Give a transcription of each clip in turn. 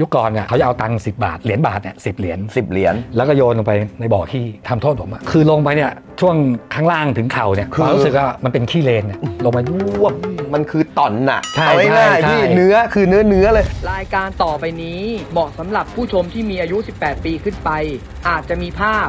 ยุคก่อนเนี่ยเขาจะเอาตังค์สิบาทเหรียญบาทเนี่ยสิเหรียญสิบเหรียญแล้วก็โยนลงไปในบ่อขี้ทำโทษผมอะคือลงไปเนี่ยช่วงข้างล่างถึงเข่าเนี่ยคือความรู้สึกว่ามันเป็นขี้เลนเนี่ยลงไปยวบ มันคือต่อนน่ะใช่เอาง่ายใช่ๆที่ใช่เนื้อคือเนื้อเนื้อเลย รายการต่อไปนี้เหมาะสำหรับผู้ชมที่มีอายุ 18 ปีขึ้นไป อาจจะมีภาพ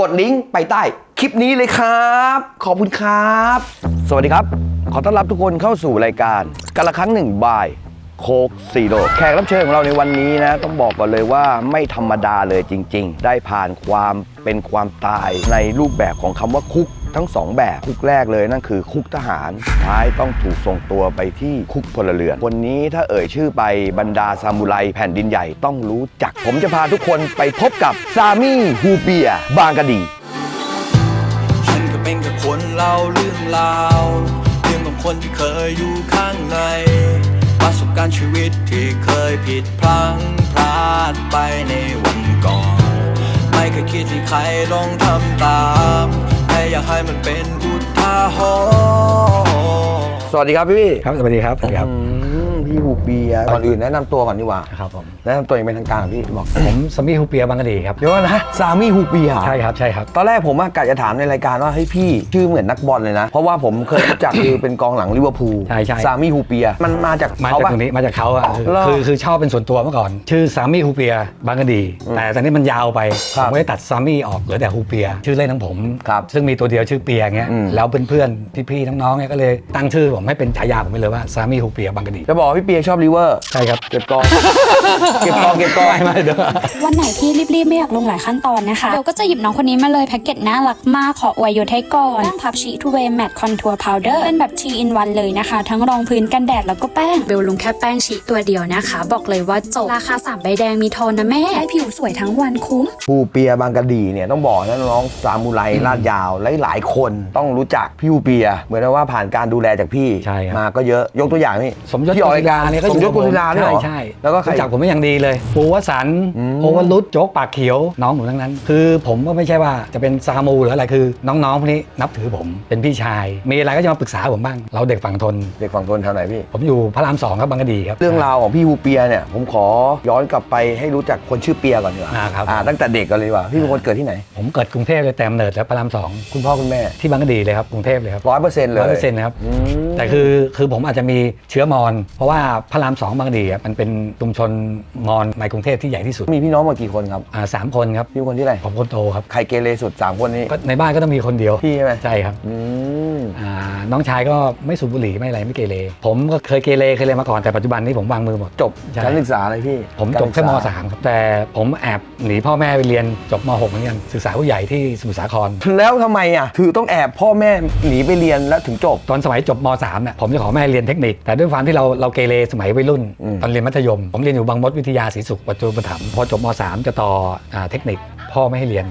กดลิงก์ไปใต้คลิปนี้เลยครับ ขอบคุณครับ สวัสดีครับ ขอต้อนรับทุกคนเข้าสู่รายการกันละครั้งหนึ่งบายโคกซีโดแขกรับเชิญของเราในวันนี้นะ ต้องบอกก่อนเลยว่าไม่ธรรมดาเลยจริง ๆ ได้ผ่านความเป็นความตายในรูปแบบของคำว่าคุก ทั้งสองแบบคุกแรกเลยนั่นคือคุกทหารท้ายต้องถูกส่งตัวไปที่คุกพลเรือน วันนี้ถ้าเอ่ยชื่อไปบรรดาซามูไรแผ่นดินใหญ่ต้องรู้จัก ผมจะพาทุกคนไปพบกับซามี่ฮูเปีย บางกะดี ฉันก็เป็นแค่คนเล่าเรื่องราวเรื่องของคนที่เคยอยู่ข้างใน ประสบการณ์ชีวิตที่เคยผิดพลั้งพลาดไปในวันก่อน ไม่เคยคิดที่ใครลองทำตาม อยากให้มันเป็นอุทาหรณ์สวัสดีครับพี่ครับสวัสดีครับสวัสดีครับอืม พี่ฮูเปียก่อนอื่นแนะนำตัวก่อนดีกว่าครับผมแนะนำตัวอย่างเป็นทางการพี่บอกผมสมิฮูเปียบางกะดีครับเดี๋ยวก่อนนะซามีฮูเปียใช่ครับใช่ครับตอนแรกผมอะกะจะถามในรายการว่าเฮ้ยพี่ชื่อเหมือนนักบอลเลยนะ เพราะว่าผมเคยรู้จักคือเป็นกองหลังลิเวอร์พูลใช่ใช่ซามีฮูเปียมันมาจากมาเขาจากตรงนี้มาจากเขาอะคือคือชอบเป็นส่วนตัวเมื่อก่อน ชื่อซามีฮูเปียบางกะดี แต่ตอนนี้มันยาวไปครัผมก็ได้ตัดซามีออกเหลือแต่ฮูเปีย ชื่อเล่นของผมครับซึ่งมีตัวเดียวชื่อเปียเงี้ยแล้วเพื่อนๆพี่ๆน้องๆเนี่ยก็เลยตั้งชื่อผมให้เป็นฉายาผมไปเลยว่าซามีฮูเปียบางกะดีจะบอกพี่เปียชอบลิเวอร์ ใช่ครับ เก็บกอง เก็บกอง เก็บกองไม่ไม่เด้อวันไหนที่รีบๆ ไม่อยากลงหลายขั้นตอนนะคะเบลก็จะหยิบน้องคนนี้มาเลยแพ็กเกจน่ารักมากขออวยยศให้ก่อนแป้งพับชีทูเวย์แมตต์คอนทัวร์พาวเดอร์เป็นแบบ t อินวันเลยนะคะ ทั้งรองพื้นกันแดดแล้วก็แป้งเบลลงแค่แป้งชีตัวเดียวนะคะ บอกเลยว่าจบราคา3ใบแดงมีโทนนะแม่ให้ผิวสวยทั้งวันคุ้มฮูเปียบางกะดีเนี่ยต้องบอกนะน้องซามูไรลาดยาวหลายๆคนต้องรู้จักพี่ฮูเปีย เหมือนว่าผ่านการดูแลจากพี่ใช่ครับ มาก็เยอะยกตัวอย่างนี่สมยศที่ออกรายการเนี่ยก็สมยศกุลศิลาเนี่ยเหรอใช่ใช่แล้วก็ใคร รู้จักผมไม่อย่างดีเลยปูวสันต์อืม โอวรุตโจ๊กปากเขียวน้องผมทั้งนั้น คือผมก็ไม่ใช่ว่าจะเป็นซามูหรืออะไรคือ น้องๆพวกนี้นับถือผมเป็นพี่ชาย มีอะไรก็จะมาปรึกษาผมบ้าง เราเด็กฝั่งทน เด็กฝั่งทนแถวไหนพี่ ผมอยู่พระรามสองครับบางกะดีครับ เรื่องราวของพี่ฮูเปียเนี่ยผมขอย้อนกลับไปให้รู้จักคนชื่อเปียก่อนดีกว่าอ่าครับอ่าตั้งแต่เด็กกันเลยดีกว่าพี่เป็นคนเกิดที่ไหน ผมเกิดกรุงเทพเลยแต่กำเนิดแล้วพระรามสองคุณพ่อคุณแม่ที่บางกะดีเลยครับกรุงเทพเลยครับร้อยเปอร์เซ็นต์เลยร้อยเปอร์เซ็นต์นะครับ อืม แต่คือคือผมอาจจะมีเชื้อมอญเพราะว่าพระรามสองบางกะดีอะมันเป็นชุมชนมอญในกรุงเทพที่ใหญ่ที่สุดมีพี่น้องมากี่คนครับอ่าสามคนครับพี่คนที่ไหนผมคนโตครับใครเกเรสุดสามคนนี้ก็ในบ้านก็ต้องมีคนเดียวพี่ใช่ไหมใช่ครับอืมอ่า น้องชายก็ไม่สูบบุหรี่ไม่อะไรไม่เกเรผมก็เคยเกเรเคยเรียนมาก่อนแต่ปัจจุบันนี้ผมวางมือหมดจบใช่การศึกษาอะไรพี่ ผมจบแค่ม .3 ครับแต่ผมแอบหนีพ่อแม่ไปเรียนจบม .6 เหมือนกันศึกษาผู้ใหญ่ที่สมุทรสาคร แล้วทำไมอะถือต้องแอบพ่อแม่หนีไปเรียนแล้วถึงจบ ตอนสมัยจบม .3 เนี่ยผมจะขอแม่เรียนเทคนิค แต่ด้วยความที่เราเราเกเรสมัยวัยรุ่นอืมตอนเรียนมัธยม ผมเรียนอยู่บางมดวิทยาศรีสุขปัจจุบันถมภ์พอจบม .3 จะต่ออาเทคนิคพ่อไม่ให้เรียน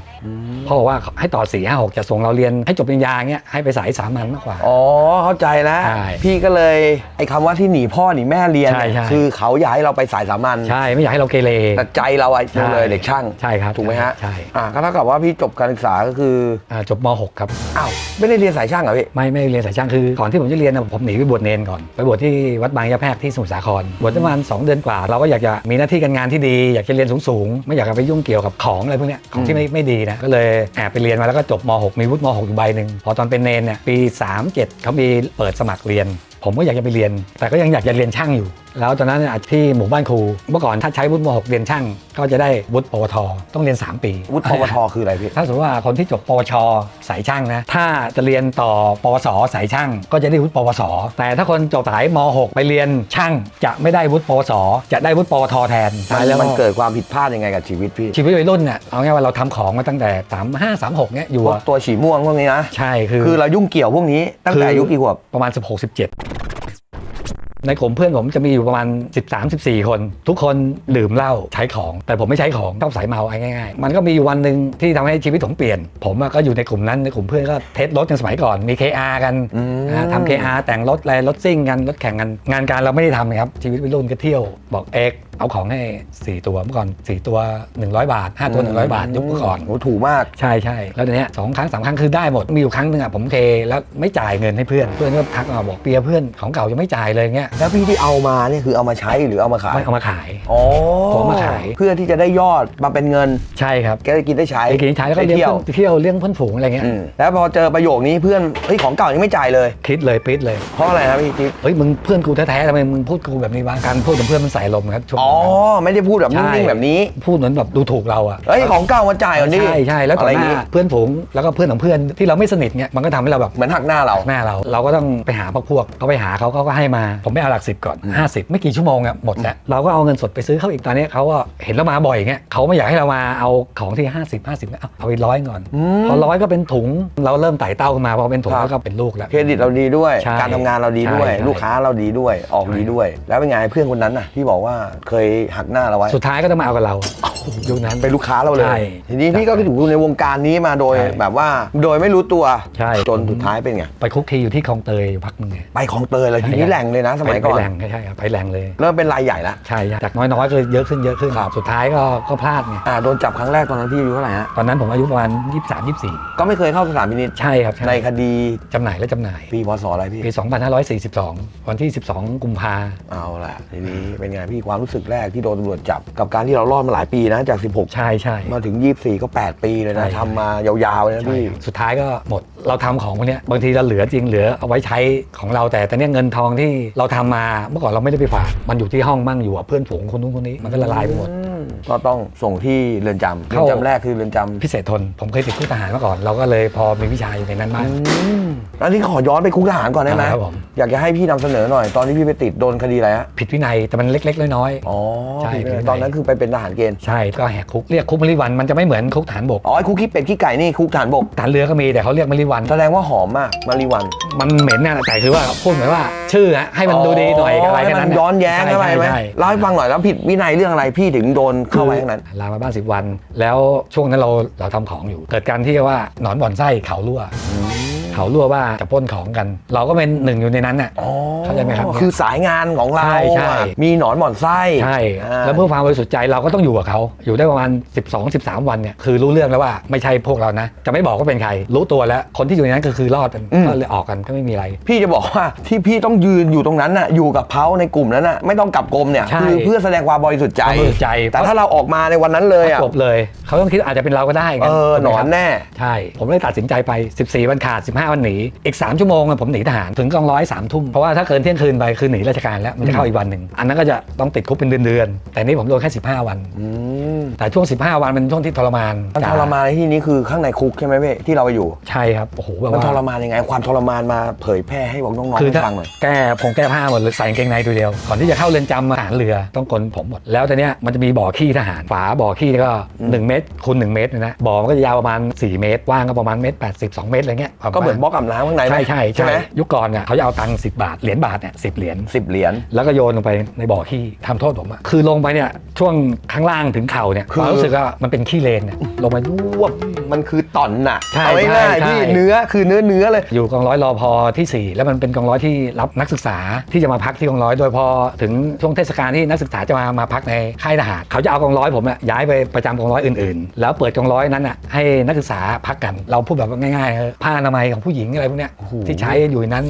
พ่อบอกว่าให้ต่อ4 5 6จะส่งเราเรียนให้จบปริญญาเงี้ยให้ไปสายสามัญมากกว่า อ๋อเข้าใจแล้วใช่พี่ก็เลยไอ้คำว่าที่หนีพ่อหนีแม่เรียนใช่ใช่ คือเขาอยากให้เราไปสายสามัญใช่ไม่อยากให้เราเกเร แต่ใจเราไอ้เราเลยเด็กช่างใช่ครับถูกไหมฮะใช่ อ่าก็เท่ากับว่าพี่จบการศึกษาก็คืออ่าจบม .6 ครับ อ้าวไม่ได้เรียนสายช่างเหรอพี่ไม่ไม่เรียนสายช่างคือก่อนที่ผมจะเรียนนะผมหนีไปบวชเนนก่อนไปบวชที่วัดบางยะแพรกที่สมุทรสาครบวชประมาณ2เดือนกว่า เราก็อยากจะมีหน้าที่การงานที่ดี อยากจะเรียนสูงๆ ไม่อยากจะไปยุ่งเกี่ยวกับของอะไรพวกเนี้ยของที่ไม่ไม่ดีนะก็เลยแอบไปเรียนมาแล้วก็จบม .6 มีวุฒิม .6 อยู่ใบหนึ่งพอตอนเป็นเนนเนี่ยปี 37เขามีเปิดสมัครเรียน ผมก็อยากจะไปเรียน แต่ก็ยังอยากจะเรียนช่างอยู่ แล้วตอนนั้นเนี่ยที่หมู่บ้านครู เมื่อก่อนถ้าใช้วุฒิม .6 เรียนช่าง ก็จะได้วุฒิปวท ต้องเรียน 3 ปีวุฒิปวทคืออะไรพี่ถ้าสมมติว่าคนที่จบปวชสายช่างนะถ้าจะเรียนต่อปวสสายช่าง ก็จะได้วุฒิปวส แต่ถ้าคนจบสายม .6 ไปเรียนช่าง จะไม่ได้วุฒิปวส จะได้วุฒิปวทแทนมันแล้วมันเกิดความผิดพลาดยังไงกับชีวิตพี่ชีวิตวัยรุ่นเนี่ยเอาง่ายว่าเราทำของมาตั้งแต่3 5 3 6เนี่ยอยู่พวกอะตัวฉีม่วงพวกนี้นะใช่คือคือเรายุ่งเกี่ยวพวกนี้ตั้งแต่อายุกี่ขวบประมาณ16 17 ในกลุ่มเพื่อนผมจะมีอยู่ประมาณ 13-14 คน ทุกคนดื่มเหล้าใช้ของ แต่ผมไม่ใช้ของชอบสายเมาเอาง่ายๆ มันก็มีอยู่วันหนึ่งที่ทำให้ชีวิตผมเปลี่ยน ผมอะก็อยู่ในกลุ่มนั้นในกลุ่มเพื่อนก็เทสรถกันสมัยก่อนมี KR กันอืมอ่าทำ KR แต่งรถอะไรรถซิ่งกันรถแข่งกันงานการเราไม่ได้ทำครับชีวิตวัยรุ่นก็เที่ยวบอกเอก เอาของให้ 4 ตัวเมื่อก่อน 4 ตัว 100 บาท 5 ตัว 100 บาทยุคเมื่อก่อน โอ้ถูกมาก ใช่ใช่แล้วเดี๋ยวนี้สองครั้งสามครั้งคือได้หมด มีอยู่ครั้งหนึ่งอะผมเทแล้วไม่จ่ายเงินให้เพื่อน เพื่อนก็ทักมาบอกเปียเพื่อนของเก่ายังไม่จ่ายเลยเงี้ยแล้วพี่ที่เอามาเนี่ยคือเอามาใช้หรือเอามาขายไม่เอามาขาย อ๋อผมมาขาย เพื่อที่จะได้ยอดมาเป็นเงิน ใช่ครับ แกได้กินได้ใช้ไปกินใช้แล้วก็เลี้ยงเที่ยวเพื่อนเที่ยวเลี้ยงเพื่อนฝูงอะไรเงี้ย อืมแล้วพอเจอประโยคนี้เพื่อนเฮ้ยของเก่ายังไม่จ่ายเลย คิดเลยปิดเลย เพราะอะไรครับพี่ติ๊กเฮ้ยมึงเพื่อนกูแท้ๆทำไมมึงพูดกูแบบนี้วะการพูดกับเพื่อนมันใส่ลมครับช่วงอ๋อนั้นไม่ได้พูดแบบใช่นิ่งๆแบบนี้ พูดเหมือนแบบดูถูกเราอะเฮ้ยของเก่ามาจ่ายก่อนดิใช่ใช่แล้วต่อะอไรหอย่างน้างี้เพื่อนฝูงแล้วก็เพื่อนของเพื่อนที่เราไม่สนิทเนี่ยมันก็ทำให้เราแบบเหมือนหักหน้าเรา หน้าเรา เราก็ต้องไปหาพวกพวกเขาไปหาเขาเขาก็ให้มา ผมไม่เอาหลักสิบก่อน 50 ไม่กี่ชั่วโมงอะหมดแล้วเราก็เอาเงินสดไปซื้อเขาอีกตอนนี้เขาก็เห็นเรามาบ่อยอย่างเงี้ยเขาไม่อยากให้เรามาเอาของที่ 50 50เอาเอาไปร้อยก่อนอืม พอร้อยก็เป็นถุงเราเริ่มไต่เต้าขึ้นมาพอเป็นถุงครับแล้วก็เป็นลูกแล้ว เครดิตเราดีด้วย ใช่การทำงานเราดีด้วย ใช่ใช่ ลูกค้าเราดีด้วย ออกใช่ดีด้วย แล้วเป็นไงเพื่อนคนนั้นน่ะที่บอกว่าเคยหักหน้าเราไว้ สุดท้ายก็ต้องมาเอากับเรายุคนั้น เป็นลูกค้าเราเลใช่ย ทีนี้พี่ก็อยู่ในวงการนี้มาโดยใช่แบบว่าโดยไม่รู้ตัวใช่ จนสุดท้ายเป็นไง ไปคุกคีอยู่ที่คลองเตยอยู่พักหนึงไงไปของเตยเลยใช่ทีนี้แหล่งเลยนะ สมัยก่อน ไปแรงใช่ครับไปแรงเลย เริ่มเป็นรายใหญ่แล้วใช่ใช่จากน้อยๆก็เยอะขึ้นเยอะขึ้นสุดท้ายก็ก็พลาดไงอ่าโดนจับครั้งแรกตอนนั้นพี่อายุเท่าไหร่ฮะ ตอนนั้นผมอายุประมาณ 23 24 ก็ไม่เคยเข้าสถานพินิจใช่ครับช่ในคดีจำหน่ายและจำหน่ายปีพศอะไรพี่ ปี 2542 วันที่ 12 กุมภา เอาล่ะทีนี้เป็นไงพี่ความรู้สึกแรกที่โดนตำรวจจับ กับการที่เรารอดมาหลายปีนะจาก 16 ใช่ใช่ มาถึง 24 ก็ 8 ปีเลยนะใช่ ทำมายาวๆเลยนะใช่พี่ครับสุดท้ายก็หมดเราทำของพวกเนี้ยบางทีเราเหลือจริงเหลือเอาไว้ใช้ของเราแต่แต่เนี้ยเงินทองที่เราทำมาเมื่อก่อนเราไม่ได้ไปฝากมันอยู่ที่ห้องมั่งอยู่กับเพื่อนฝูงคนนู้นคนนี้มันก็ละลายไปหมด ก็ต้องส่งที่เรือนจำเรือนเข้า จำแรกคือเรือนจำพิเศษทน ผมเคยติดคุกทหารมาก่อน เราก็เลยพอมีวิชาอยู่ในนั้นบ้าง อืมอันนี้ขอย้อนไปคุกทหารก่อนได้ไหมได้ครับผม อยากจะให้พี่นำเสนอหน่อย ตอนที่พี่ไปติดโดนคดีอะไรฮะผิดวินัยแต่มันเล็ก ๆ น้อย อ๋อใช่ผิดวินัยผิดวินัยตอนนั้นคือไปเป็นทหารเกณฑ์ๆใช่ก็แหกคุกเรียกคุกมะลิวันมันจะไม่เหมือนคุกฐานบกอ๋อไอ้คุกขี้เป็ดขี้ไก่นี่คุกทหารบกฐานเรือก็มีแต่เขาเรียกมะลิวันแสดงว่าหอมมากมารีวัน มันเหม็นนะแต่คือว่าพูดเหมือนว่า ชื่ออะให้มันดูดีหน่อยอะไรให้แค่มันั้นนย้อนแย้งเข้าไปไหมใช่เล่าให้ฟังหน่อยแล้วผิดวินัยเรื่องอะไรพี่ถึงโดนเข้าไปข้งนั้นลามาบ้านสิบวัน แล้วช่วงนั้นเราเราทำของอยู่ เกิดการที่ว่าหนอนบ่อนไส้เขารั่ว เขารั่วว่าจะปล้นของกัน เราก็เป็นหนึ่งอยู่ในนั้นน่ะอ๋อเข้าใจไหมครับคือสายงานของเราใช่ใช่ อะมีหนอนหมอนไส้ใช่ อ่าแล้วเพื่อความบริสุทธิ์ใจเราก็ต้องอยู่กับเขา อยู่ได้ประมาณ 12 13 วันเนี่ยคือรู้เรื่องแล้วว่าไม่ใช่พวกเรานะ จะไม่บอกว่าเป็นใคร รู้ตัวแล้ว คนที่อยู่ในนั้นก็คือรอดกันก็เลยออกกันก็ไม่มีอะไร พี่จะบอกว่าที่พี่ต้องยืนอยู่ตรงนั้นน่ะอยู่กับเขาในกลุ่มนั้นน่ะไม่ต้องกลับกรมเนี่ยใช่คือเพื่อแสดงความบริสุทธิ์ใจ ความบริสุทธิ์ใจ แต่ถ้าเราออกมาในวันนั้นเลยอะจบเลย เขาต้องคิดอาจจะเป็นเราก็ได้ไงเออหนถูกอไมนครับแน่ ใช่ ผมเลยตัดสินใจไป 14 วันขาด 15วันหนี อีก 3 ชั่วโมงอะผมหนีทหารถึงกองร้อยสามทุ่มเพราะว่าถ้าเกินเที่ยงคืนไปคือหนีราชการแล้วมันจะเข้าอีกวันหนึ่งอันนั้นก็จะต้องติดคุกเป็นเดือนๆแต่นี่ผมโดนแค่ 15 วัน อืมแต่ช่วง 15 วันเป็นช่วงที่ทรมานมันทรมานในที่นี้คือข้างในคุกใช่ไหมพี่ที่เราไปอยู่ ใช่ครับโอ้โหแบบมันว่าทรมานยังไง ความทรมานมาเผยแพร่ให้บอกน้องๆคือให้ถ้าฟังหน่อยแก้ผงแก้ผ้าหมดเลยใส่กางเกงในตัวเดียวก่อนที่จะเข้าเรือนจำทหารเรือต้องกลนผมหมดแล้วตอนเนี้ยมันจะมีบ่อขี้ทหารฝาบ่อขี้ก็1เมตรคูณ1เมตรนะบ่อมันก็จะยาวประมาณ4เมตรกว้างก็ประมาณเมตร80 2เมตรอะไรเงี้ยก็เหมือนบล็อกอาบน้ำข้างในไหมใช่ใช่ใช่ไหมยุคก่อนเนี่ยเขาจะเอาตังค์สิบาทเหรียญบาทเนี่ยสิเหรียญสิบเหรียญแล้วก็โยนลงไปในบ่อขี้ทำโทษผมอะคือลงไปเนี่ยช่วงข้างล่างถึงเข่าเนี่ยคือความรู้สึกว่ามันเป็นขี้เลนเนี่ยลงไปวบมันคือต่อนน่ะใช่เอาง่ายใช่ๆที่ใช่เนื้อคือเนื้อเนื้อเลยอยู่กองร้อยรอพอที่ 4 แล้วมันเป็นกองร้อยที่รับนักศึกษาที่จะมาพักที่กองร้อยโดยพอถึงช่วงเทศกาลที่นักศึกษาจะมามาพักในค่ายทหารเขาจะเอากองร้อยผมอะย้ายไปประจำกองร้อยอื่นๆ แล้วเปิดกองร้อยนั้นอะให้นักศึกษาพักกันเราพูดแบบว่าง่ายๆเออผ้าอนามัยของผู้หญิงอะไรพวกเนี้ยโอ้โหที่ใช้อยู่ในนั้น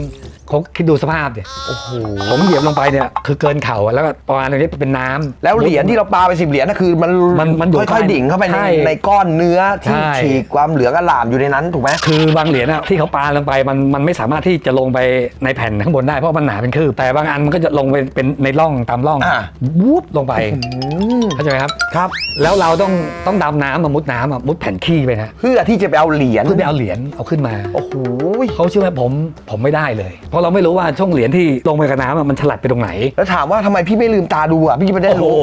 เขาคิดดูสภาพเดี๋ยโอ้โหผมเหยียบลงไปเนี่ยคือเกินเข่าอะแล้วก็ประมาณนี้เป็นน้ำแล้วเหรียญที่เราปาไปสิบเหรียญน่ะคือมันมันมันอยู่ค่อยๆดิ่งเข้าไปในใช่ในก้อนเนื้อที่ใช่ฉีกความเหลืองอลามอยู่ในนั้นถูกไหมคือบางเหรียญอะที่เขาปาลงไปมันมันไม่สามารถที่จะลงไปในแผ่นข้างบนได้เพราะมันหนาเป็นคืบแต่บางอันมันก็จะลงไปเป็นในร่องตามร่องอ่าวูบลงไปอืมเข้าใจไหมครับครับ แล้วเราต้องต้องดำน้ำมามุดน้ำอะมุดแผ่นขี้ไปนะเพื่อที่จะไปเอาเหรียญเพื่อไปเอาเหรียญเอาขึ้นมาโอ้โหเขาเชื่อไหมผมผมไม่ได้เลย เพราะเราไม่รู้ว่าช่วงเหรียญที่ลงไปกับน้ำอะมันฉลับไปตรงไหนแล้วถามว่าทำไมพี่ไม่ลืมตาดูอะ พี่จะไม่ได้โอ้โห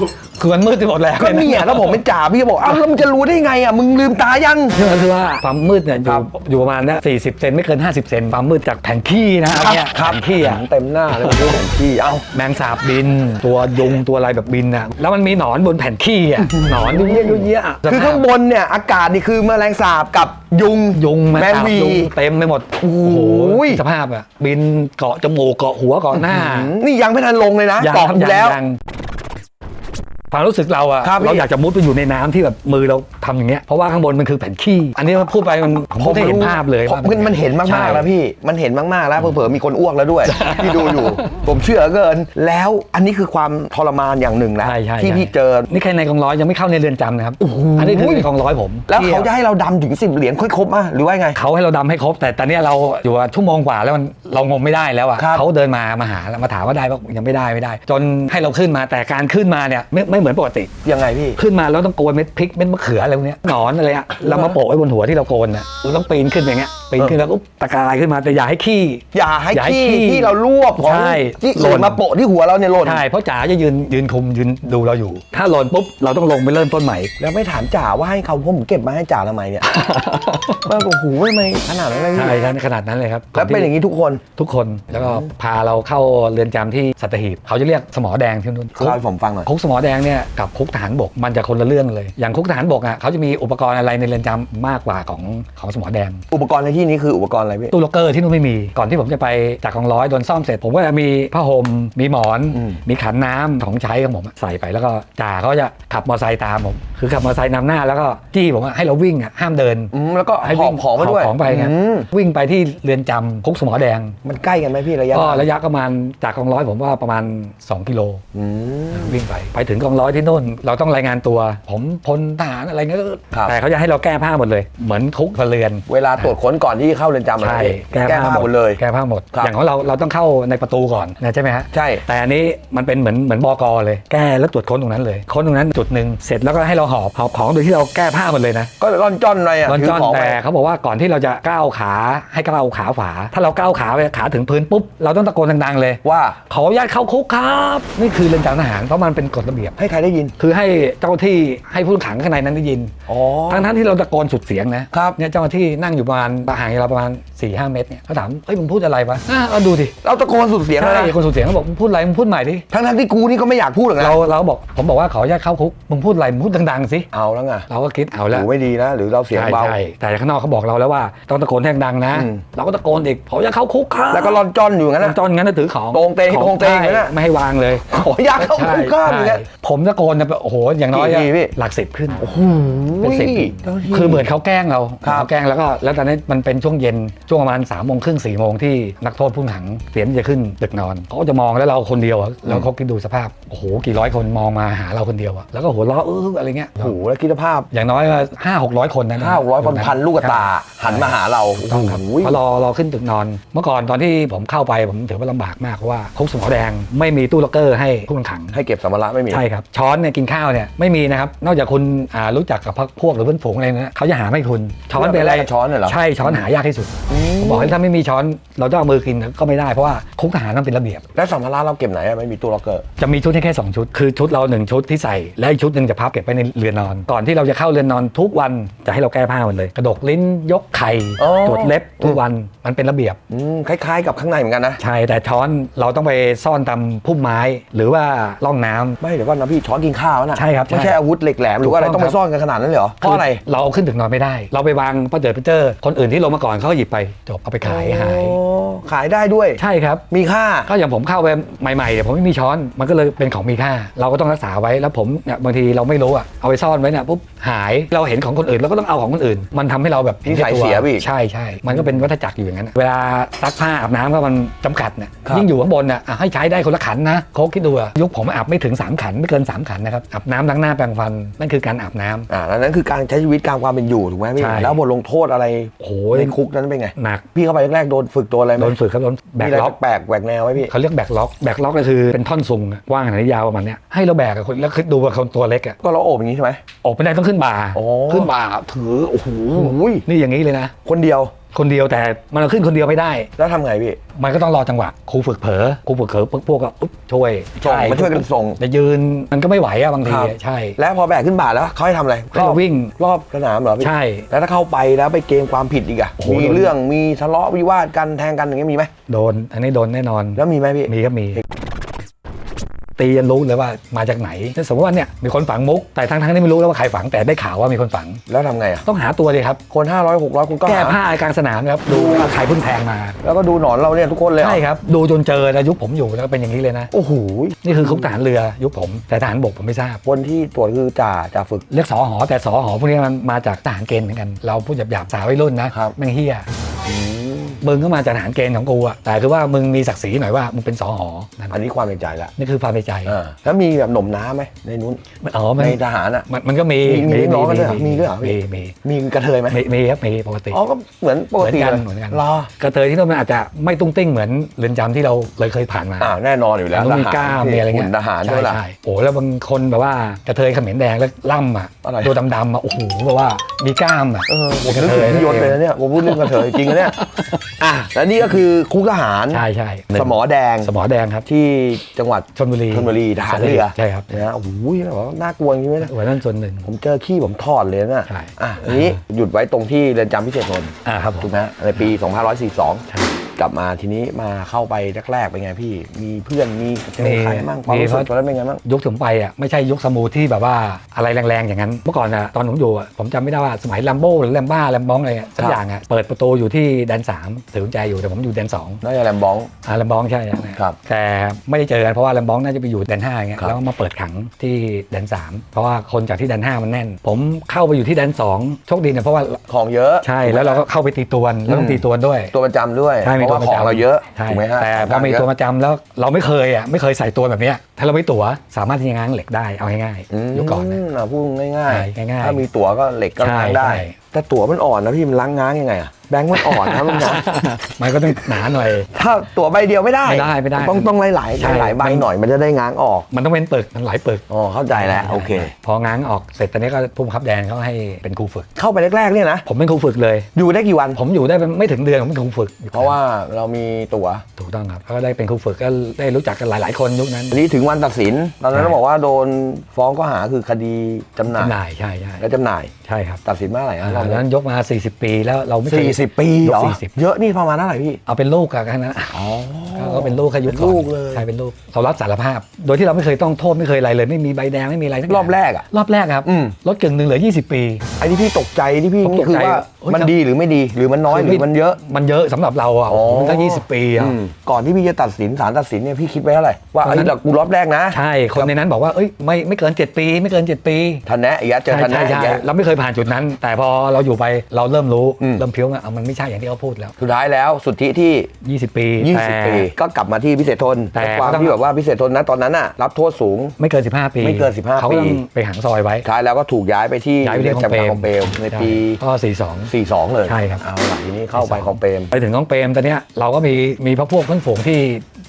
รู้ คือมันมืดไปหมดแล้วก็เนี่ยแล้วผมเป็นจ่าพี่ก็บอกอ้าวแล้วมึงจะรู้ได้ไงอะมึงลืมตายัง นี่ก็คือว่าความมืดเนี่ยอครัยู่บอยู่ประมาณเนี้สี่สิบเซนไม่เกิน 50 เซนความมืดจากแผ่นขี้นะอันเนี้ยแผ่นขี้อะเต็มหน้าเลยมันคือแผนที่เอ้า แมงสาบบิน ตัวยุงตัวอะไรแบบบินอะแล้วมันมีหนอนบนแผ่นขี้อะหนอนยุ่ยเยี่ยยุ่ยเยี่ยะคือข้างบนเนี่ยอากาศนี่คือแมลงสาบกับ ยุงยุงแมงสาบวียุงเต็มไปหมด โอ้โหสภาพอะ บินเกาะจมูกเกาะหัวเกาะหน้าอืมนี่ยังไม่ทันลงเลยนะยังตอบครับอยู่ยังแล้วยัง ความรู้สึกเราอะครับพี่ เราอยากจะมุดไปอยู่ในน้ำที่แบบมือเราทำอย่างเงี้ยเพราะว่าข้างบนมันคือแผ่นขี้ อันนี้มันพูดไปมันผมพูดให้เห็นภาพเลยผมมันมันเห็นมากๆแล้วพี่ มันเห็นมากๆแล้วเผลอๆมีคนอ้วกแล้วด้วย ที่ดูอยู่ ผมเชื่อเกิน แล้วอันนี้คือความทรมานอย่างหนึ่งแล้วใช่ใช่ที่ใช่พี่เจอ นี่แค่ในกองร้อยยังไม่เข้าในเรือนจำนะครับอันนี้คือในกองร้อยผม แล้วเขาที่จะให้เราดำถึงสิบเหรียญค่อยครบอะหรือว่าไง เขาให้เราดำให้ครบ แต่ตอนเนี้ยเราอยู่ว่าชั่วโมงกว่าแล้วมันเรางมไม่ได้แล้วอะครับ เขาเดินมามาหาแล้วมาถามว่าได้ปะยังไม่ได้ไม่ได้ จนให้เราขึ้นมาแต่การขึ้นมาเนี่ยไม่ไม่เหมือนปกติ ยังไงพี่ ขึ้นมาแล้วต้องโกนเม็ดพริกเม็ดมะเขืออะไรพวกเนี้ยหนอนอะไรอะเรามาโปะไว้บนหัวที่เราโกนอะเราต้องปีนขึ้นอย่างเงี้ย ปีนขึ้นแล้วก็ตะกายขึ้นมาแต่อย่าให้ขี้ อย่าให้อย่าให้ขี้ขี้ ที่เราลวบของใช่ที่หล่อื่นน มาโปะที่หัวเราเนี่ยหล่นใช่เพราะจ๋าจะยืนยืนคุมยืนดูเราอยู่ ถ้าหล่นปุ๊บเราต้องลงไปเริ่มต้นใหม่ แล้วไม่ถามจ่าว่าให้เขาผมเก็บมาให้จ่าทำไมเนี่ยว่าโอ้โหทำไมขนาดนั้นเลยพี่ใช่ครับขนาดนั้นเลยครับแล้วเป็นอย่างนี้ทุกคน ทุกคนแล้วก็พาเราเข้าเรือนจำที่สัตหีบเขาจะเรียกสมอแดงที่นู่น เล่าให้ผมฟังหน่อย คุกสมอแดงเนี่ยกับคุกทหารบกมันจะคนละเรื่องเลย อย่างคุกทหารบกอะเขาจะมีอุปกรณ์อะไรในเรือนจำมากกว่าของของสมอแดง อุปกรณ์ในที่นี้คืออุปกรณ์อะไรพี่ ตู้ล็อกเกอร์ที่นู่นไม่มีก่อนที่ผมจะไปจากกองร้อยโดนซ่อมเสร็จ ผมก็จะมีผ้าห่มมีหมอน อืม มีขันน้ำของใช้ของผมอะใส่ไปแล้วก็จ่าเขาจะขับมอเตอร์ไซค์ตามผม คือขับมอเตอร์ไซค์นำหน้าแล้วก็จี้ผมว่าให้เราวิ่งอะห้ามเดิน อืมแล้วก็ให้หอวิ่บของมาด้วยหอบของไปไงอืมวิ่งไปที่เรือนจำคุกสมอแดงมันใกล้กันไหมพี่ระยะก็ทางระยะประมาณจากกองร้อยผมว่าประมาณ 2 กิโล อืม วิ่งไปไปถึงกองร้อยที่นู่น เราต้องรายงานตัว ผมพลทหารอะไรเงี้ยครับ แต่เขาจะให้เราแก้ผ้าหมดเลย เหมือนคุกพลเรือน เวลาตรวจค้นก่อนที่เข้าเรือนจำอะไรใช่แก้ผ้าหมดเลย แก้ผ้าหมด ครับอย่างของเราเราต้องเข้าในประตูก่อนนะใช่ไหมฮะใช่ แต่อันนี้มันเป็นเหมือนเหมือนบกเลยแก้แล้วตรวจค้นตรงนั้นเลย ค้นตรงนั้นจุดหนึ่งเสร็จแล้วก็ให้เราหอบหอบของโดยที่เราแก้ผ้าหมดเลยนะก็ร่อนจ้อนหน่อยอะตอนถืจอนของไปแต่เขาบอกว่าก่อนที่เราจะก้าวขาให้ก้าวขาขวาถ้าเราก้าวขาไปขาถึงพื้นปุ๊บเราต้องตะโกนดังๆเลย ว่าขออนุญาตเข้าคุกครับ นี่คือเรือนจำทหารเพราะมันเป็นกฎระเบียบ ให้ใครได้ยินคือให้เจ้าหน้าที่ให้ผู้ต้องขังข้างในนั้นได้ยิน อ๋อ ทั้งทั้งๆที่เราตะโกนสุดเสียงนะครับ เนี่ยเจ้าหน้าที่นั่งอยู่ประมาณห่างจากเราประมาณ4ี่ห้าเมตรเนี่ยเขาถามเฮ้ยมึงพูดอะไรวะอะเอาดูดิเราตะโกนสุดเสียงเลยใช่นะคนสุดเสียงเขาบอกมึงพูดอะไรมึงพูดใหม่ดิทั้งนั้นที่กูนี่ก็ไม่อยากพูดหรอกนะเราเราก็บอกผมบอกว่าขออนุญาตเข้าคุกมึงพูดอะไรมึงพูดดังๆสิเอาแล้วไงเราก็คิดเอาแล้วหูไม่ดีนะ หรือเราเสียงใช่เบาใช่แต่ข้างนอกเขาบอกเราแล้วว่าต้องตะโกนให้ดังๆนะ อืม เราก็ตะโกนอีกขออนุญาตเข้าคุกครับแล้วก็ร่อนจ้อนอยู่งั้นแล้วนะ จอนงั้นนะถือของโตรงเตงของโตรงเตงอย่างนั้นใช่น่ะไม่ให้วางเลยขออยากเข้าคุกข้ามอย่างเงี้ย ใช่ผมตะโกนนะโอ้โหอย่างน้อยกี่ทีพี่ หลักสิบขึ้น โอ้โหเป็นสิบเจ้าที่คือเหมือนเขาแกล้งเราครับ เขาแกล้งแล้วก็แล้วตอนนี้นมันเป็นช่วงเย็นช่วงประมาณ3ามโมงครึ่งสี่โมงที่นักโทษผู้ต้องขังเตรียมจะขึ้นตึกนอนเขาก็จะมองแล้วเราคนเดียวอะแล้วเขาคิดดูสภาพโอ้โหกี่ร้อยคนมองมาหาเราคนเดียวอะแล้วก็หัวเราะเอออะไรเงี้ยโอ้โหแล้วคิดภาพอย่างน้อยห้าหกร้อยคนนะห้าร้อยคนพันลูกกระตา หันมาหาเราถูกต้องครับโอ้โห พอรอรอขึ้นตึกนอน เมื่อก่อนตอนที่ผมเข้าไปผมถือว่าลำบากมากเพราะว่าคุกสมอแดงไม่มีตู้ล็อกเกอร์ให้ผู้ต้องขัง ให้เก็บสัมภาระไม่มี ใช่ครับ ช้อนเนี่ยกินข้าวเนี่ยไม่มีนะครับ นอกจากคุณอ่ารู้จักกับพวกหรือเพื่อนฝูงอะไรนะเขาจะหาไม่คุณช้อนเป็นอะไรแลกกับช้อนเนี่ยเหรอ ใช่ช้อนหายากที่สุดมผมบอกให้ถ้าไม่มีช้อนเราจะเอามือกินก็ไม่ได้เพราะว่าคุกทหารมันเป็นระเบียบ แล้วสัมภาระเราเก็บไหนอะไม่มีตู้ล็อกเกอร์จะมีชุดให้แค่ 2 ชุด คือชุดเราหนึ่งชุดที่ใส่และอีกชุดหนึ่งจะพับเก็บไว้ในเรือนนอน ก่อนที่เราจะเข้าเรือนนอนทุกวันจะให้เราแก้ผ้าหมดเลย กระดกลิ้นยกไข่อ๋อตรวจเล็บทุกวันมันเป็นระเบียบอืมคล้ายๆ กับข้างในเหมือนกันนะใช่แต่ช้อนเราต้องไปซ่อนตามพุ่มไม้หรือว่าร่องน้ำไม่เดี๋ยวก่อนนะพี่ช้อนกินข้าวนะใช่ครับไม่ใช่ใช่อาวุธเหล็กแหลมหรือว่าอะไรถูกต้ต้อองงไปซ่อนกันขนาดนั้นเลยเหรอเพราะอะไรเราเอาขึ้นถึงนอนไม่ได้ เราไปวางประเจิดประเจอคนอื่นที่ลงมาก่อนเขาก็หยิบไปจบเอาไปขายหาย โอ้ขายได้ด้วย ใช่ครับ มีค่า ก็อย่างผมเข้าไปใหม่ๆเนี่ยผมไม่มีช้อนมันก็เลยเป็นของมีค่า เราก็ต้องรักษาไว้แล้วผมเนี่ยบางทีเราไม่รู้อะเอาไปซ่อนไว้เนี่ยปุ๊บหายเราเห็นของคนอื่นเราก็ต้องเอาของคนอื่น มันทำให้เราแบบนิสัยเสียพี่ใช่ใช่มันก็เป็นวัฏจักรอยู่อย่างนั้นเวลาซักผ้าอาบน้ำก็มันจำกัดเนี่ยครับ ยิ่งอยู่ข้างบนน่ะอะให้ใช้ได้คนละขันนะโค้กคิดดูอะยุคผมอาบไม่ถึง3ขันไม่เกิน3ขันนะครับอาบน้ำล้างหน้าแปรงฟันนั่นคือการอาบน้ำ อ่าแล้วนั่นคือการใช้ชีวิตการความเป็นอยู่ถูกไหมพี่ใช่ แล้วบทลงโทษอะไร โอ้โหในคุกนั้นเป็นไง หนัก พี่เข้าไปแรกๆโดนฝึกโดนอะไรไหมโดนฝึกครับโดนแบมีกอะไรล็อกแปลกๆแหวกแนวไว้พี่เขาเรียกแบกล็อกแบกล็อกก็คือเป็นท่อนซุงอะกว้างขนาดนี้ยาวประมาณเนี้ยให้เราแบกอะคนแล้วคิดดูว่าคนตัวเล็กอะก็เราโอบอย่างนี้ใช่ไหมออกไม่ได้ต้องขึ้นบ่าอ๋อขึ้นบ่าถือโอ้โหโอ้ยนี่อย่างนี้เลยนะ คนเดียว คนเดียวแต่มันเอาขึ้นคนเดียวไม่ได้ แล้วทำไงพี่ มันก็ต้องรอจังหวะครูฝึกเผลอครูฝึกเผลอพวกพวกก็อุ๊บช่วยส่งใมาช่วยกันส่งจะยืนมันก็ไม่ไหวอะบางทีครับอะใช่ แล้วพอแบกขึ้นบ่าแล้วเขาให้ทำอะไรให้เราวิ่ง รอบสนามเหรอพี่ใช่ แล้วถ้าเข้าไปแล้วไปเกมความผิดอีกอะโอ้โหมีเรื่องมีทะเลาะวิวาทกันแทงกันอย่างเงี้ยมีไหมโดน อันนี้โดนแน่นอนแล้วมีไหมพี่ มีครับมี ตีจนรู้เลยว่ามาจากไหนสมมติว่าเนี่ยมีคนฝังมุก แต่ทั้งทั้งๆที่ไม่รู้แล้วว่าใครฝังแต่ได้ข่าวว่ามีคนฝัง แล้วทำไงอะต้องหาตัวเลยครับ คน 500 600 คุณก็แก้หาผ้ากลางสนามครับดูว่าใครเพิ่งแทงมาแล้วก็ดูหนอนเราเนี่ยทุกคนเลยเหอใช่ครับ ดูจนเจอนะยุคผมอยู่แล้วก็เป็นอย่างนี้เลยนะ โอ้โหนี่คือคุกทหารเรือยุคผม แต่ทหารบกผมไม่ทราบ คนที่ตรวจคือจ่าจ่าฝึก เรียกสอหอแต่สอหอพวกนี้มันมาจากทหารเกณฑ์เหมือนกัน เราพูดหยาบๆสาววัยรุ่นนะครับ แม่งเฮียมึ งก็มาจากทหารเกณฑ์ของกูอะแต่คือว่ามึงมีศักดิ์ศรีหน่อยว่ามึงเป็นสอหอนั่นอันนี้ความในใจละนี่คือความในใจอ่าแล้วมีแบบหน่มน้าไหมในนู้นอ๋อมันในทหารอะ มันมันก็มีมีมีน้องกันด้วยเหรอมีด้วยเหรอมีมีมีกระเทยไหมมีมีครับมีปกติอ๋อก็เหมือนปกติเหมือนกันเลยเหมือนกันรอกระเทยที่นู่นมันอาจจะไม่ตุ้งติ้งเหมือนเรือนจำที่เราเลยเคยผ่านมาอ่าแน่นอนอยู่แล้วมันต้องมีทหรกล้ามมีอะไรเงี้หุ่ยนทหารใช่ไหมล่ะใช่โอ้แล้วบางคนแบบว่ากระเทยเขมรแดงแล้วล่ำอะอะไรตัวดำๆอะโอ้โหแบบว่ามีกล้ามอะเออผมเป็นกนึระกเทถึยงพี่ยศเลยนะเนี่ยผมพูดเรื่องกระเทยจริงนะเนี่ยอะแล้วนี่ก็คือคุกทหารใช่ใช่สมอแดงสมอแดงครับ ที่จังหวัดชลบุรีชลบุรีทหารเรือใช่ครับนะโอ้โหแบบว่าน่ากลัวจริงไหมนะวันนั้นส่วนหนึ่ง ผมเจอขี้ผมทอดเลยนะใช่อะอันนี้หยุดไว้ตรงที่เรือนจำพิเศษนนท์อ่าครับผถูมกไหมในปีใช่2542 กลับมาทีนี้มาเข้าไปแรกๆเป็นไงพี่ มีเพื่อนมีเจอใครบ้างความมีรู้สึกเพราะตอนนั้นเป็นไงบ้างยุคถึงไปอะไม่ใช่ยุคสมูทที่แบบว่าอะไรแรงๆอย่างนั้น เมื่อก่อนอะตอนผมอยู่อะผมจำไม่ได้ว่าสมัยแลมโบ้หรือแลมบ้าแลมบองอะไรอะสักครับอย่างอะเปิดประตูอยู่ที่แดนสามถือกุญแจอยู่แต่ผมอยู่แดนสองน่าจะแลมบองอ่าแลมบองใช่นะครับแต่ไม่ได้เจอกันเพราะว่าแลมบองน่าจะไปอยู่แดนห้าอย่างเงี้ยครับแล้วมาเปิดขังที่แดนสามเพราะว่าคนจากที่แดนห้ามันแน่น ผมเข้าไปอยู่ที่แดนสองโชคดีเนี่ยเพราะว่าของเยอะใช่แล้วเราก็เข้าไปตีตวนแล้วต้องตีตวนด้วย ตัวประจำด้วยใช่เพมีราะตัวว่าประของจำเราเยอะใช่ถูกไหมฮะแต่พอมีตัวประจำแล้วเราไม่เคยอะไม่เคยใส่ตัวแบบเนี้ยถ้าเราไม่ตั๋วสามารถที่จะง้างเหล็กได้เอาง่ายอืมๆยุคก่อนนะ อะพูดง่ายใช่ง่ายๆ ถ้ามีตั๋วก็เหล็กก็ใช่ล้างได้ ใช่ แต่ตั๋วมันอ่อนนะพี่มันล้างง้างยังไงอะแบงค์มันอ่อนนะมันนะมันก็ต้องหนาหน่อย ถ้าตั๋วใบเดียวไม่ได้ไม่ได้ไม่ได้ต้องต้องหลายใช่ๆหลายๆใบหน่อยมันจะได้ง้างออก มันต้องเป็นปึกมันหลายปึกอ๋อเข้าใจแล้วโอเค พอง้างออกเสร็จตอนนี้ก็ผู้บังคับแดนเขาให้เป็นครูฝึก เข้าไปแรกๆเนี่ยนะผมเป็นครูฝึกเลย อยู่ได้กี่วันผมอยู่ได้ไม่ถึงเดือนผมเป็นครูฝึก เพราะว่าเรามีตั๋วถูกต้องครับก็ได้เป็นครูฝึกก็ได้รู้จักกันหลาย ๆ คนยุคนั้นอันนี้ถึงวันตัดสินตอนนั้นใช่ต้องบอกว่าโดนฟ้องข้อหาคือคดีจำหน่ายจำหน่ายใช่ใช่และจำหน่ายใช่ครับตัดสินมาเท่าไหร่อ่าอะรอบตอนนั้นยกมา 40 ปีแล้วเราไม่เคย สี่สิบปีเหรอสี่สิบ เยอะนี่ประมาณเท่าไหร่พี่ เอาเป็นลูกกันนะอ๋อ ก็เป็นลูกแค่ยุคเป็นก่อนลูกเลย ใช่เป็นลูกเรารับสารภาพ โดยที่เราไม่เคยต้องโทษไม่เคยอะไรเลย ไม่มีใบแดงไม่มีอะไรทั้งรอบแรกอะ รอบแรกครับอืม ลดกึ่งหนึ่งเหลือ 20 ปี ไอ้ที่พี่ตกใจที่พี่ผมนี่ตกคือใจว่าเฮ้ย มันครับดีหรือไม่ดีหรือมันน้อยหรือมันเยอะมันเยอะสำหรับเราอะอ๋อผมตั้ง20 ปีอะ อืมก่อนที่พี่จะตัดสินศาลตัดสินเนี่ยพี่คิดไว้เท่าไหร่ว่าตอนนั้ไอ้นยกูรอบแรกนะใช่คนในนั้นบอกว่าเอ้ยไม่ไม่เกิน 7 ปี ไม่เกิน 7 ปีทันแนะอีกแล้วเจอใช่ทันใช่แนะอีใช่กแล้วเราไม่เคยผ่านจุดนั้น แต่พอเราอยู่ไปเราเริ่มรู้อืม เริ่มเพี้ยวว่าเอามันไม่ใช่อย่างที่เขาพูดแล้ว สุดท้ายแล้วสุทธิที่ 20 ปีแต่ 20 ปี ก็กลับมาที่พิเศษทนแต่แต่ความก็ต้อง ที่แบบว่าพิเศษทนนะตอนนั้นน่ะรับโทษสูง ไม่เกิน 15 ปีไม่เกิน15เขาปีต้องไปขังซอยไว้ท้ายแล้วก็ถูกย้ายไปที่ย้ายไปที่เรือนจำกลางคลองเปรมในปีก็42 42 เลยใช่ครับ เอาล่ะทีนี้เข้าไปคลองเปรม ไปถึงน้องเปรมตอนเนี้ยเราก็มีมีพระพวกเพื่อนฝูงที่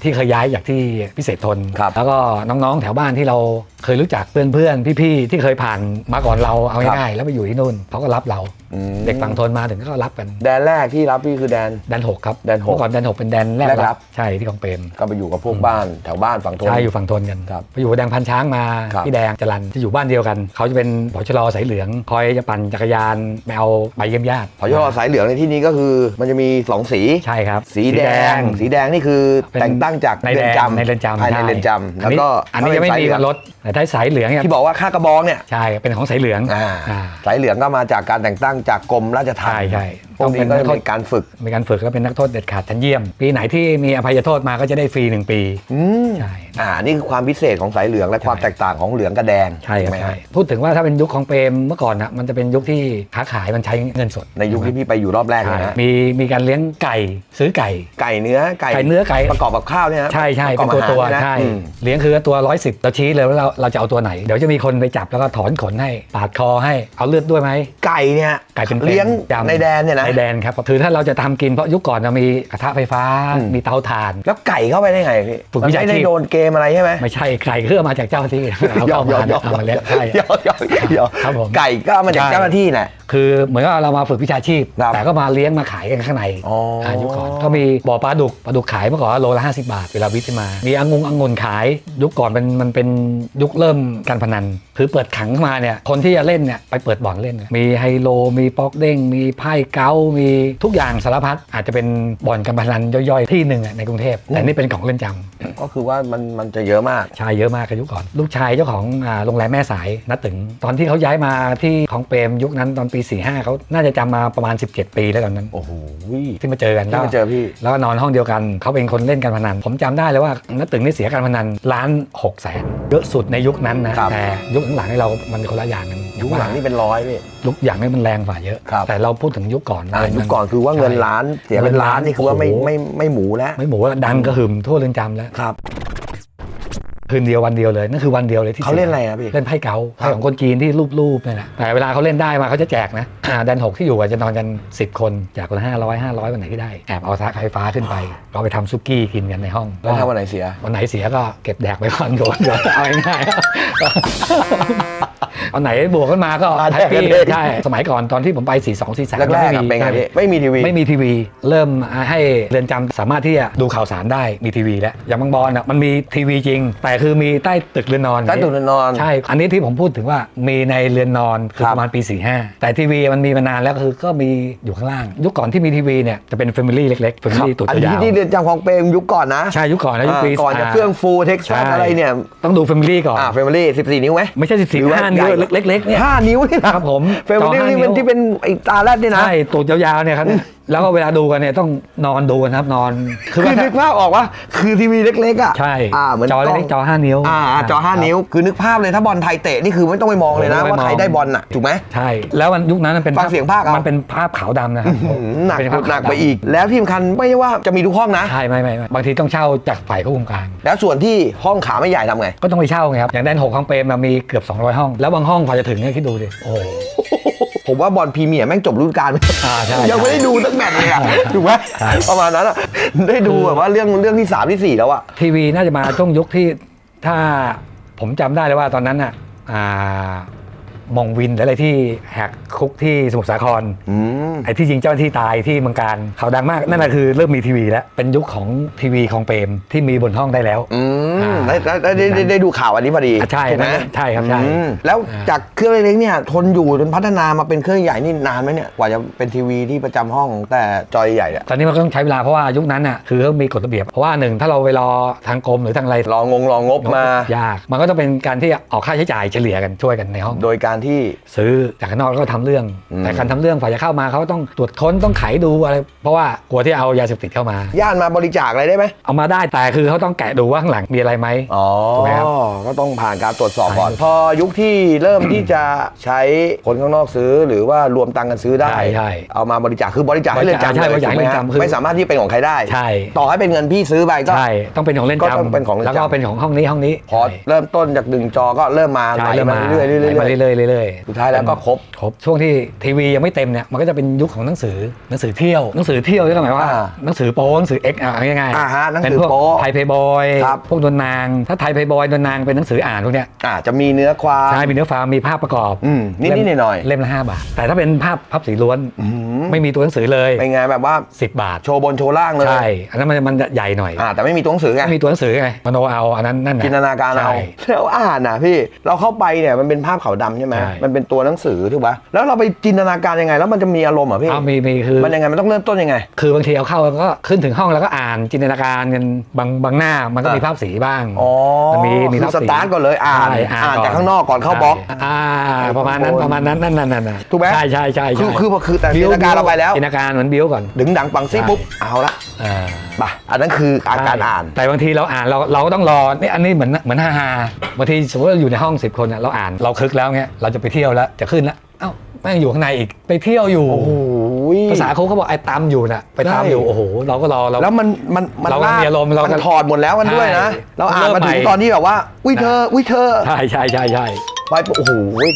ที่เคยย้ายจากที่พิเศษทน ครับแล้วก็น้องๆแถวบ้านที่เรา เคยรู้จักเพื่อนๆพี่ๆที่เคยผ่านมาก่อนเราเอาง่ายๆแล้วไปอยู่ที่นู่นเขาก็รับเราอืมเด็กฝั่งทนมาถึงก็รับกันแดนแรกที่รับพี่คือแดน แดนหกครับแดนหกเมื่อก่อนแดนหกเป็นแดนแรกแรกรัรับบใช่ที่ของเปรมก็ไปอยู่กับพวกบ้านแถวบ้านฝั่งทน ใช่อยู่ฝั่งทนกันครับไปอยู่กับแดงพันช้างมาครับ พี่แดงจรันจะอยู่บ้านเดียวกันเขาจะเป็นผอชรอสายเหลืองคอยจะปั่นจักรยานไปเอาใบเยี่ยมญาติพอยอสายเหลืองในที่นี้ก็คือ มันจะมีสองสี ใช่ครับ สีแดง สีแดงนี่คือเป็นแต่งตั้งจากในเรืแดอนงจำในเรือนจำภายในช่เรือนจำอันแล้วนี้ก็อันนี้ยังไม่มีวันลดแต่ถ้าสายเหลืองเนี่ยที่บอกว่าค่ากระบองเนี่ยใช่เป็นของสายเหลืองอ่าอ่าสายเหลืองก็มาจากการแต่งตั้งจากกรมราชทัณฑ์ใช่ใช่พวกนี้ก็ต้องเป็นจะมีการฝึก มีการฝึกแล้วเป็นนักโทษเด็ดขาดชั้นเยี่ยม ปีไหนที่มีอภัยโทษมาก็จะได้ฟรีหนึ่งปีอืมใช่อ่านี่คือความพิเศษของสายเหลืองและความใช่แตกต่างของเหลืองกับแดงใช่ครับถูกไหมใช่พูดถึงว่าถ้าเป็นยุคของเปรมเมื่อก่อนนะมันจะเป็นยุคที่ค้าขายมันใช้เงินสด ในยุคที่พี่ไปอยู่รอบแรกเลใช่ยนะมีมีการเลี้ยงไก่ซื้อไก่ ไก่เนื้อไก่ไก่เนื้อไก่ประกอบกับข้าวเนี่ยนะใช่ใช่ประเป็นกอบตัวตัวอาหารนะใช่อืมเลี้ยงคือตัวร้อยสิบเราชี้เลยว่าเราเราจะเอาตัวไหน เดี๋ยวจะมีคนไปจับแล้วก็ถอนขนให้ปาดคอให้เอาเลือดด้วยไหมไก่เนี่ยไก่เป็นๆเลี้ยงจำในแดนเนี่ยนะในแดนครับคือถ้าเราจะทำกินเพราะยุคก่อนเรามีกระทะไฟฟ้าอืมมีเตาถ่าน แล้วไก่เข้าไปได้ไงพี่ฝึกมันวิชาไม่ได้ชีพโดนเกมอะไรใช่ไหมไม่ใช่ไก่เครื่องมาจากเจ้าหน้าที่เอาเข้ามาเอามาเลี้ยงใช่หยอกหยอกหยอกครับผมไก่ก็เอามาจากใช่เจ้าหน้าที่แหละคือเหมือนกับเรามาฝึกวิชาชีพครับแต่ก็มาเลี้ยงมาขายกันข้างในอ๋ออ่ายุคก่อนก็มีบ่อปลาดุกปลาดุกขายเมื่อก่อนโลละ50 บาทเวลาวิทย์ขึ้นมา มีองุงองุ่นขายยุคก่อนเป็นมันเป็นยุคเริ่มการพนัน คือเปิดขังมาเนี่ยคนที่จะเล่นเนี่ยไปเปิดบ่อนเล่นนะมีไฮโล มีป๊อกเด้ง มีไพ่เก้ามีทุกอย่างสารพัดอาจจะเป็นบ่อนการพนันย่อยๆที่หนึ่งอะในกรุงเทพแต่นี่เป็นของเล่นจำก็คือว่ามันมันจะเยอะมากชายเยอะมากกับยุคก่อน ลูกชายเจ้าของอ่าโรงแรมแม่สายนัดตึง ตอนที่เขาย้ายมาที่ของเปรมยุคนั้นตอนปี 45เขาน่าจะจำมาประมาณ 17 ปีแล้วตอนนั้นโอ้โหที่มาเจอกันที่มาเจอพี่แล้วก็นอนห้องเดียวกันเขาเป็นคนเล่นการพนัน ผมจำได้เลยว่านัดตึงนี่เสียการพนันล้านหกแสนเยอะสุดในยุคนั้นนะครับแต่ยุคหลังๆนี่เรา มันคนละอย่างกันยุคหลังนี่เป็นร้อยพี่ยุคอย่างนี้มันแรงกว่าเยอะครับแต่เราพูดถึงยุคก่อนอ่ามัยุคก่อนคือว่าเงินล้านเสียเป็นล้านนี่คือว่าไม่โโหไม่ไม่หมูแล้วไม่หมูดังกระหึ่มทั่วเรือนจำแล้วครับ คืนเดียววันเดียวเลยนั่นคือวันเดียวเลยที่เขาเล่นอะไรอะพี่เล่นไพ่เก๋าครัไพ่บของคนจีนที่รูปๆนี่แหละแต่เวลาเขาเล่นได้มาเขาจะแจกนะอ่าแดนหกที่อยู่อะจะนอนกัน 10 คนแจกคนละห้าร้อยห้าร้อยวันไหนที่ได้แอบเอาทักไฟฟ้าขึ้นไปก็ไปทำซุกี้กินกันในห้องแล้วถ้าวันไหนเสียวันไหนเสียก็เก็บแดกไปก่อนโดนโดนเอาง่ายๆ เอาไหนบวกขึ้นมาก็อ่าแฮปปี้แดกกันเองใช่สมัยก่อนตอนที่ผมไป 4 2 4 3แรกๆอะเป็นไงพี่ไม่มีทีวี ไม่มีทีวี เริ่มให้เรือนจำสามารถที่จะดูข่าวสารได้มีทีวีแล้วอย่างบางบอลอะมันมีทีวีจริง แต่คือมีใต้ตึกเรือนนอนใต้ตึกนอนใช่อันนี้ที่ผมพูดถึงว่ามีในเรือนนอนคือครับประมาณปี 45 แต่ทีวีมันมีมานานแล้วก็คือก็มีอยู่ข้างล่าง ยุคก่อนที่มีทีวีเนี่ยจะเป็นแฟมิลี่เล็กๆแฟมิลี่ตัวอันยานี้วที่เรือนจำของเปรมยุคก่อนนะๆใช่ยุคก่อนนะยุคปีอ่าก่อนจะเครื่องฟูเท็กซัสใช่อะไรเนี่ยต้องดูแฟมิลี่ก่อนอ่าเฟมิลี่14 นิ้วไหมไม่ใช่หรื14อว่าห้านิ้วใหญ่เล็กๆเนี่ยห้านิ้วนี่นะครับผมเฟมิลี่จอห้านี่นิ้มันวที่เป็นไอ้ตาแรดเนี่ยนะ ใช่ตูดยาวๆเนี่ยครับเนี่ย แล้วก็เวลาดูกันเนี่ยต้องนอนดูกันครับนอนคือว่านึกภาพออกว่าคือทีวีเล็กๆอะใช่อ่าเหมือนจอเล็กๆจอ5นิ้วอ่าอ่าจอ5นิ้วคือนึกภาพเลยถ้าบอลไทยเตะนี่คือไม่ต้องไปมองเลยนะไม่ต้องไปว่าใครมองได้บอลน่ะถูกไหมใช่แล้วมันยุคนั้นมันเป็นฟังเสียงภาคเอามัมันเป็นภาพขาวดำนะครับหืมหนักเป็นภาพหนักขาวดำไปอีก แล้วที่สำคัญไม่ใช่ว่าจะมีทุกห้องนะใช่ไม่ไม่ไม่บางทีต้องเช่าจากฝ่ายควบคุมการ แล้วส่วนที่ห้องขาไม่ใหญ่ทำไงก็ต้องไปเช่าไงครับอย่างแดนหกของเปรมอะมีเกือบ 200 ห้อง แล้วบางห้องพอจะถึงเนี่ยคิดดูดิโอ้โห ผมว่าบอลพรีเมียร์แม่งจบฤดูกาลอ่าใช่ยังไม่ได้ดูสักแมตช์เลยอะถูกไหมใช่ ประมาณนั้นอะได้ดูแบบว่าเรื่องเรื่องที่3ที่4แล้วอะ ทีวีน่าจะมาช่วงยุคที่ถ้าผมจำได้เลยว่าตอนนั้นอะอ่า มองวินหรืออะไรที่แหกคุกที่สมุทรสาครอืม ไอ้ที่ยิงเจ้าหน้าที่ตายที่เมืองการเขาดังมาก นั่นแหะคือเริ่มมีทีวีแล้ว เป็นยุคของทีวีของเปรมที่มีบนห้องได้แล้ว อืมอ่าได้ได้ได้ได้ได้ดูข่าวอันนี้พอดีอะใช่ถูกไหมใช่ครับใช่อืมแล้วอ่า จากเครื่องเล็กๆเนี่ยทนอยู่จนพัฒนามาเป็นเครื่องใหญ่นี่นานไหมเนี่ยกว่าจะเป็นทีวีที่ประจำห้องแต่จอยใหญ่เนี่ยตอนนี้มันก็ต้องใช้เวลาเพราะว่ายุคนั้นอะคือเขามีกฎระเบียบเพราะว่าหนึ่งถ้าเราไปรอทางกรมหรือทางอะไรรองงรองงบมา ยาก มันก็ต้องเป็นการที่ออกค่าใช้จ่ายเฉลี่ยกันช่วยกันในห้อง โดยการที่ซื้อจากข้างนอกแล้วก็ทำเรื่องอืมแต่การทำเรื่องฝ่ายจะเข้ามาเขาต้องตรวจค้นต้องไขดูอะไรเพราะว่ากลัวที่เอายาเสพติดเข้ามาญาติมาบริจาคอะไรได้ไหมเอามาได้แต่คือเขาต้องแกะดูว่าข้างหลังมีอะไรไหมอ๋อถูกไหมครับก็ต้องผ่านการตรวจสอบก่อนใช่พอยุคที่เริ่มที่จะใช้คนข้างนอกซื้อ หรือว่ารวมตังค์กันซื้อได้ใช่ใช่เอามาบริจาคคือบริจาคให้เรือนจำใช่เลยบริจาคให้ถูกไหมเรือนฮะจำคือไม่สามารถที่เป็นของใครได้ใช่ต่อให้เป็นเงินพี่ซื้อไปก็ใช่ต้องเป็นของเล่นก็จำต้องเป็นของเล่นจำแล้วก็เป็นของห้องนี้ห้องนี้พอเริ่มต้นจากหนึ่งจอก็เริ่มมาไหลใช่เริ่มมามาเรื่อยๆเรื่อยไหลมาๆเรื่อยๆเรื่อยๆสุดท้ายแล้วก็ครบครบช่วงที่ทีวียังไม่เต็มเนี่ยมันก็จะเป็นยุคของหนังสือหนังสือเที่ยวหนังสือเที่ยวนี่ก็หมายว่าอ่าหนังสือโป๊หนังสือเอ็กอะง่ายอ่าฮะหนังสือเป็นพวกโป๊ไทยเพย์บอยครับพวกดวนนาง ถ้าไทยเพย์บอยดวนนางเป็นหนังสืออ่านพวกเนี้ยอ่าจะมีเนื้อความใช่มีเนื้อฟาร์มมีภาพประกอบอืมนิดๆหน่อยๆเล่มละ5บาท แต่ถ้าเป็นภาพพับสีล้วนอืมไม่มีตัวหนังสือเลยเป็นไงแบบว่า 10 บาทโชว์บนโชว์ล่างเลยใช่อันนั้นมันมันจะใหญ่หน่อยอ่าแต่ไม่มีตัวหนังสือไงไม่มีตัวหนังสือไงมโนเอาอันนั้นนั่นแหละจินตนาการเอาใช่แล้วอ่านนะพี่เราเข้าไปเนี่ยมันเป็นภาพขาวดำใช่ไหมใช่มันเป็นตัวหนังสือถูกปะแล้วเราไปจินตนาการยังไง แล้วมันจะมีอารมณ์เหรอะพี่เอามีมีคือมันยังไงมันต้องเริ่มต้นยังไง คือบางทีเอาเข้าแล้วก็ขึ้นถึงห้องแล้วก็อ่านจินตนาการกันบางบางหน้ามันก็มีอะภาพสีบ้างอ๋อมันมีมีคือภาพสสีตาร์ทก่อนเลยอ่านใช่อ่านจากข้างนอกก่อนเข้าใช่บล็อกอ่าประมาณนั้นประมาณนั้นนั่นนั่นนั่นนั่นถูกไหมใช่ใช่ใช่คือใช่คือคือแต่จินตนาการเราไปแล้วจินตนาการเหมือนบิ้วก่อนดึงดังปังซี่ใช่ปุ๊บเอาละอ่าไปอันนั้นคืออาการอ่าน แต่บางทีเราอ่านเราเราก็ต้องรอนี่อันนี้เหมือนเหมือนฮาฮาบางทีสมมติเราอยู่ในห้อง10คนอะเราอ่านเราคึกแล้วเงี้ยเราจะไปเที่ยวแล้วจะขึ้นแล้วเอ้าแม่งอยู่ข้างในอีกไปเที่ยวอยู่โอ้โหภาษาเขาเขาบอกไอ้ตามอยู่น่ะไปตามอยู่ใช่โอ้โหเราก็รอเราแล้วมันมันมันเราก็ลากมีอารมณ์เราก็มันถอดหมดแล้วกันด้วยนะใช่เราอ่านมาถึงเริ่มใหม่ตอนที่แบบว่าอุ้ยเธออุ้ยเธอใช่ใช่ใช่ใช่ ไปปุ๊บโอ้โห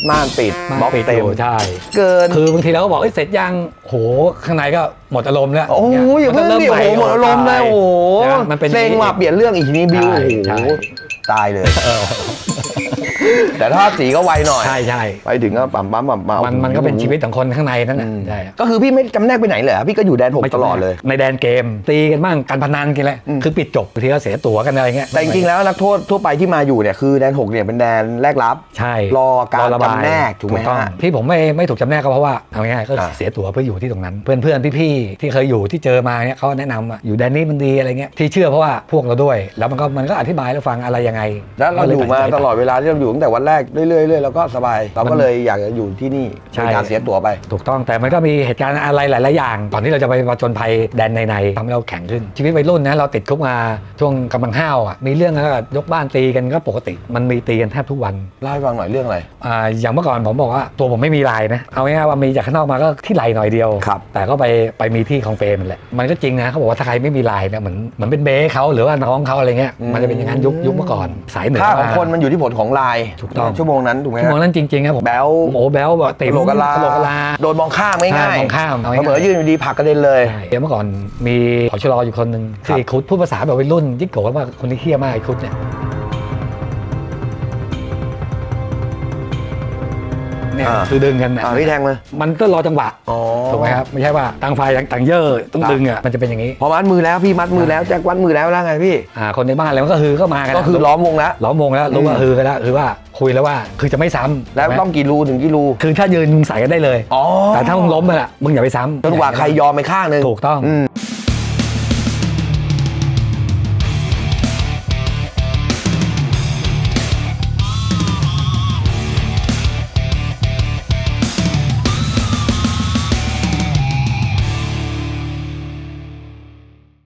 ม่านปิดมาบล็อกปิดเต็อมยู่ใช่เกินคือบางทีเราก็บอกเอ้ยเสร็จยังโหข้างในก็หมดอารมณ์แล้วโอ้ยอย่าเพิ่งมันก็ดิริ่โอ้โหหมดอารมณ์เลยโอ้โหใช่ไหมมันเป็นเซ็งมาเปลี่ยนเรื่องอีกทีนี้บิวใช่โอ้โหใช่ตายเลยเออ แต่ถ้าสีก็ไวหน่อย ใช่ใช่ไปถึงก็ปั๊มปั๊มปั๊มปั๊มมันมันก็เป็นชีวิตของคนข้างในนั่นแหละอืมใช่ก็คือพี่ไม่จำแนกไปไหนเลยเหรอพี่ก็อยู่แดนหกไม่ตลอดเลย ในแดนเกม ตีกันบ้างการพนันกันแหละอืมคือปิดจบบางทีก็เสียตั๋วกันอะไรเงี้ยแต่จริงๆแล้วนักโทษทั่วไปที่มาอยู่เนี่ยคือแดนหกเนี่ยเป็นแดนแรกรับใช่รอการระบายจำแนกถูกไหมต้องฮะที่ผมไม่ไม่ถูกจำแนกก็เพราะว่าเอาง่ายๆก็อ่าเสียตั๋วเพื่ออยู่ที่ตรงนั้นเพื่อนเพื่อนๆพี่ๆที่เคยอยู่ที่เจอมาเนี่ยเขาแนะนำว่าอยู่แดนนี้มันดีอะไรเงี้ยที่เชื่อเพราะว่าพวกเราด้วย แล้วมันก็มันก็อธิบายแล้วฟังอะไรยังไงแล้วเราอยู่มาตลอดเวลาที่เราอยู่ตั้งแต่วันแรกเรื่อยๆเรื่อยๆแล้วก็สบาย เราก็เลยอยากจะอยู่ที่นี่ใช่ในการเสียตั๋วไป ถูกต้องแต่มันก็มีเหตุการณ์อะไรหลาย ๆ อย่างก่อนที่เราจะไปผจญภัยแดนในๆทำให้เราแข็งขึ้น ชีวิตวัยรุ่นนะเราติดคุกมาช่วงกำลังห้าวอะมีเรื่องแล้วก็ยกบ้านตีกันก็ปกติมันมีตีกันแทบทุกวันเล่าให้ฟังหน่อยเรื่องอะไร อ่าอย่างเมื่อก่อนผมบอกว่าตัวผมไม่มีลายนะเอาง่ายๆว่ามีจากข้างนอกมาก็ที่ไหลหน่อยเดียว ครับ แต่ก็ไปไปมีที่ของเฟรมนั่นแหละมันก็จริงนะเขาบอกว่าถ้าใครไม่มีลายเนี่ยเหมือนเหมือนเป็นเบ้เขาหรือว่าน้องเขาอะไรเงี้ยมันจะเป็นอย่างนั้นยุคยุคเมื่อก่อนสายเหนือ ค่าของคนมันอยู่ที่ผลของลายถูกต้องชั่วโมงนั้นถูกไหมชั่วโมงนั้นจริงๆครับผมแบลโอ้โหแบลแบบติโลกะลาโลกะลาโดนมองข้ามไม่ง่ายใช่มองข้ามเอาง่ายๆเสมอยืนอยู่ดีผลักกระเด็นเลยใช่เดี๋ยวเมื่อก่อนมีผอชรออยู่คนหนึ่งครัคืบอไอ้คุดพูดภาษาแบบวัยรุ่นยิ่งโกรธว่าคนที่เฮี้ยมากไอ้คุดเนี่ย เนี่ยอ่า คือดึงกันนะอ่าพี่แทงเลยมันก็รอจังหวะอ๋อถูกไหมครับไม่ใช่ว่าต่างฝ่ายต่างเย่อต้องดึงอะมันจะเป็นอย่างนี้พอมัดมือแล้วพี่มัดมือแล้วแจ็ควัดมือแล้วแล้วไงพี่ อ่าคนในบ้านอะไรมันก็คือเข้ามากันก็คือล้อมวงแล้ว ล้อมวงแล้วรู้ว่าอืมคือกันแล้วคือว่าคุยแล้วว่าคือจะไม่ซ้ำแล้วถูกไหมต้องกี่รูถึงกี่รูคือถ้ายืนมึงใส่กันได้เลย อ๋อแต่ถ้ามึงล้มไปละมึงอย่าไปซ้ำจนกว่าใครยอมไปข้างหนึ่งถูกต้อง อืม